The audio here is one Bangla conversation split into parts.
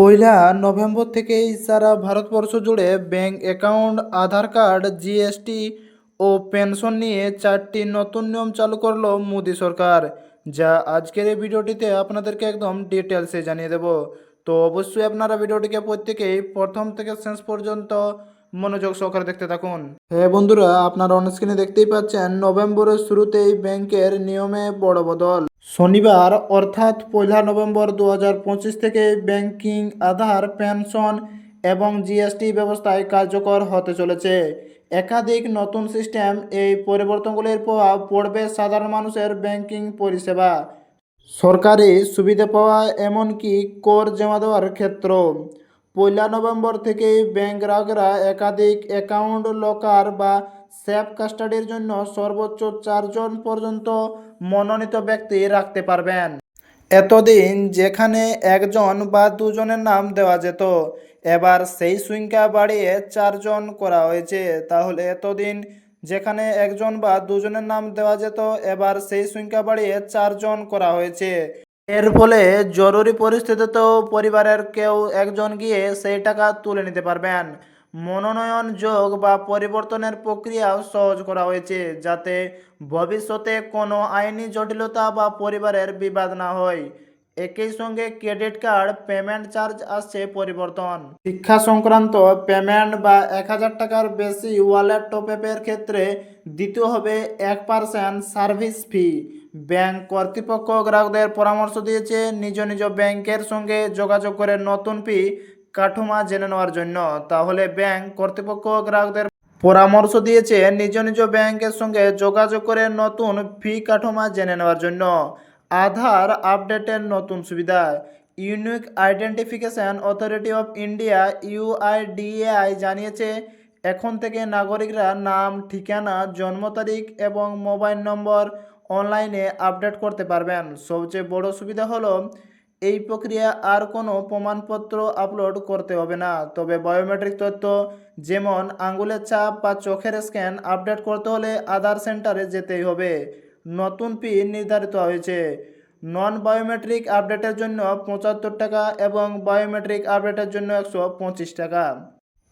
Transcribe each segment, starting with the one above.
পয়লা নভেম্বর থেকেই সারা ভারতবর্ষ জুড়ে bank account, Aadhaar card, GST ও পেনশন নিয়ে চারটি নতুন নিয়ম চালু করল মোদী সরকার, যা আজকের এই ভিডিওটিতে আপনাদেরকে একদম ডিটেলসে জানিয়ে দেব। তো অবশ্যই আপনারা ভিডিওটিকে প্রত্যেকেই প্রথম থেকে শেষ পর্যন্ত মনোযোগ সহকারে দেখতে থাকুন। হ্যাঁ বন্ধুরা, আপনারা অনস্ক্রিনে দেখতেই পাচ্ছেন, নভেম্বরের শুরুতেই ব্যাংকের নিয়মে বড় বদল। শনিবার, অর্থাৎ পয়লা নভেম্বর দু হাজার পঁচিশ থেকে ব্যাংকিং, আধার, পেনশন এবং জিএসটি ব্যবস্থায় কার্যকর হতে চলেছে। একাধিক নতুন সিস্টেম এই পরিবর্তনগুলির প্রভাব পড়বে সাধারণ মানুষের ব্যাংকিং পরিষেবা। সরকারি সুবিধা পাওয়া এমনকি কর জমা দেওয়ার ক্ষেত্র পয়লা নভেম্বর থেকেই ব্যাংক গ্রাহকরা একাধিক অ্যাকাউন্ট লকার বা সেফ কাস্টাডির জন্য সর্বোচ্চ চারজন পর্যন্ত মনোনীত ব্যক্তি রাখতে পারবেন। এতদিন যেখানে একজন বা দুজনের নাম দেওয়া যেত, এবার সেই সংখ্যা বাড়িয়ে চারজন করা হয়েছে। তাহলে এতদিন যেখানে একজন বা দুজনের নাম দেওয়া যেত, এবার সেই সংখ্যা বাড়িয়ে চারজন করা হয়েছে। এর ফলে জরুরি পরিস্থিতিতেও পরিবারের কেউ একজন গিয়ে সেই টাকা তুলে নিতে পারবেন। মনোনয়ন যোগ বা পরিবর্তনের প্রক্রিয়াও সহজ করা হয়েছে, যাতে ভবিষ্যতে কোনো আইনি জটিলতা বা পরিবারের বিবাদ না হয়। একই সঙ্গে ক্রেডিট কার্ড, পেমেন্ট চার্জ আসছে পরিবর্তন। শিক্ষা সংক্রান্ত পেমেন্ট বা এক হাজার টাকার বেশি ওয়ালেট টপ আপের ক্ষেত্রে দ্বিতীয় হবে এক পার্সেন্ট সার্ভিস ফি। ব্যাংক কর্তৃপক্ষ গ্রাহকদের পরামর্শ দিয়েছে, নিজ নিজ ব্যাংকের সঙ্গে যোগাযোগ করে নতুন ফি কাঠামো জেনে নেওয়ার জন্য, তাহলে ব্যাংক কর্তৃপক্ষ গ্রাহকদের পরামর্শ দিয়েছে নিজ নিজ ব্যাংকের সঙ্গে যোগাযোগ করে নতুন ফি কাঠামো জেনে নেওয়ার জন্য। আধার আপডেটের নতুন সুবিধা, unique identification authority of India, UIDAI জানিয়েছে, এখন থেকে নাগরিকরা নাম, ঠিকানা, জন্ম তারিখ এবং মোবাইল নম্বর অনলাইনে আপডেট করতে পারবেন। সবচেয়ে বড় সুবিধা হলো এই প্রক্রিয়া আর কোনো প্রমাণপত্র আপলোড করতে হবে না। তবে বায়োমেট্রিক তথ্য, যেমন আঙ্গুলের ছাপ বা চোখের স্ক্যান আপডেট করতে হলে আধার সেন্টারে যেতেই হবে। নতুন পিন নির্ধারিত হয়েছে। নন বায়োমেট্রিক আপডেটের জন্য পঁচাত্তর টাকা এবং বায়োমেট্রিক আপডেটের জন্য একশো পঁচিশ টাকা।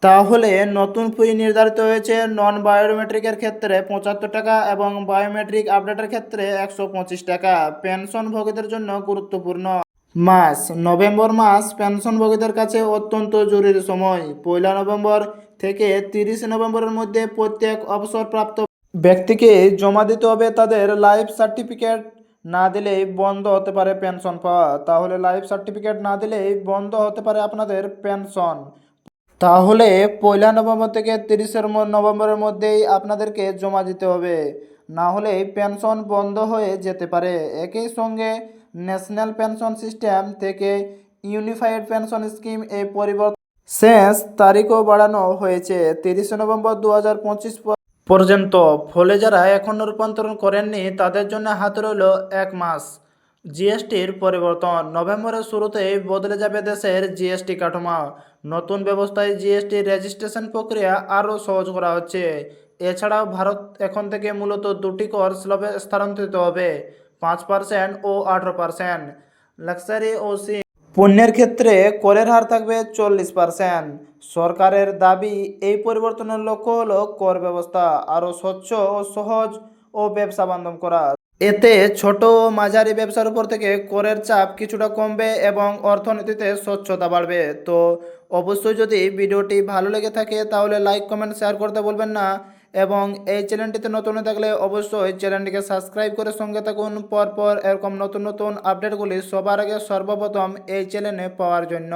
তাহলে নতুন পিন নির্ধারিত হয়েছে নন বায়োমেট্রিকের ক্ষেত্রে পঁচাত্তর টাকা এবং বায়োমেট্রিক আপডেটের ক্ষেত্রে একশো পঁচিশ টাকা। পেনশনভোগীদের জন্য গুরুত্বপূর্ণ। মাস। নভেম্বর মাস পেনশনভোগীদের কাছে অত্যন্ত জরুরি সময়। পয়লা নভেম্বর থেকে তিরিশে নভেম্বরের মধ্যে প্রত্যেক অবসরপ্রাপ্ত ব্যক্তিকে জমা দিতে হবে তাদের লাইফ সার্টিফিকেট। না দিলেই বন্ধ হতে পারে পেনশন পাওয়া। তাহলে লাইফ সার্টিফিকেট না দিলেই বন্ধ হতে পারে আপনাদের পেনশন। তাহলে পয়লা নভেম্বর থেকে তিরিশের নভেম্বরের মধ্যেই আপনাদেরকে জমা দিতে হবে। না হলে পেনশন বন্ধ হয়ে যেতে পারে। একই সঙ্গে ন্যাশনাল পেনশন সিস্টেম থেকে ইউনিফাইড পেনশন স্কিম এই পরিবর্তন শেষ তারিখও বাড়ানো হয়েছে। তিরিশে নভেম্বর দু হাজার পঁচিশ পর্যন্ত ফলে যারা এখনও রূপান্তরণ করেননি, তাদের জন্য হাতে রইল এক মাস। জিএসটির পরিবর্তন, নভেম্বরের শুরুতেই বদলে যাবে দেশের জিএসটি কাঠামো। নতুন ব্যবস্থায় জিএসটি রেজিস্ট্রেশন প্রক্রিয়া আরও সহজ করা হচ্ছে। এছাড়াও ভারত এখন থেকে মূলত দুটি কর স্ল্যাবে স্থানান্তরিত হবে। পাঁচ পার্সেন্ট ও আঠারো পার্সেন্ট। লাক্সারি ও সি পণ্যের ক্ষেত্রে করের হার থাকবে চল্লিশ পার্সেন্ট। সরকারের দাবি, এই পরিবর্তনের লক্ষ্য হলো কর ব্যবস্থা, আরও স্বচ্ছ ও সহজ ও ব্যবসা বান্ধব করা। এতে ছোট ও মাঝারি ব্যবসার উপর থেকে করের চাপ কিছুটা কমবে এবং অর্থনীতিতে স্বচ্ছতা বাড়বে। তো অবশ্যই যদি ভিডিওটি ভালো লেগে থাকে তাহলে লাইক, কমেন্ট, শেয়ার করতে বলবেন না। এবং এই চ্যানেলটিতে নতুন হয়ে থাকলে অবশ্যই চ্যানেলটিকে সাবস্ক্রাইব করে সঙ্গে থাকুন। পরপর এরকম নতুন নতুন আপডেটগুলি সবার আগে সর্বপ্রথম এই চ্যানেলে পাওয়ার জন্য।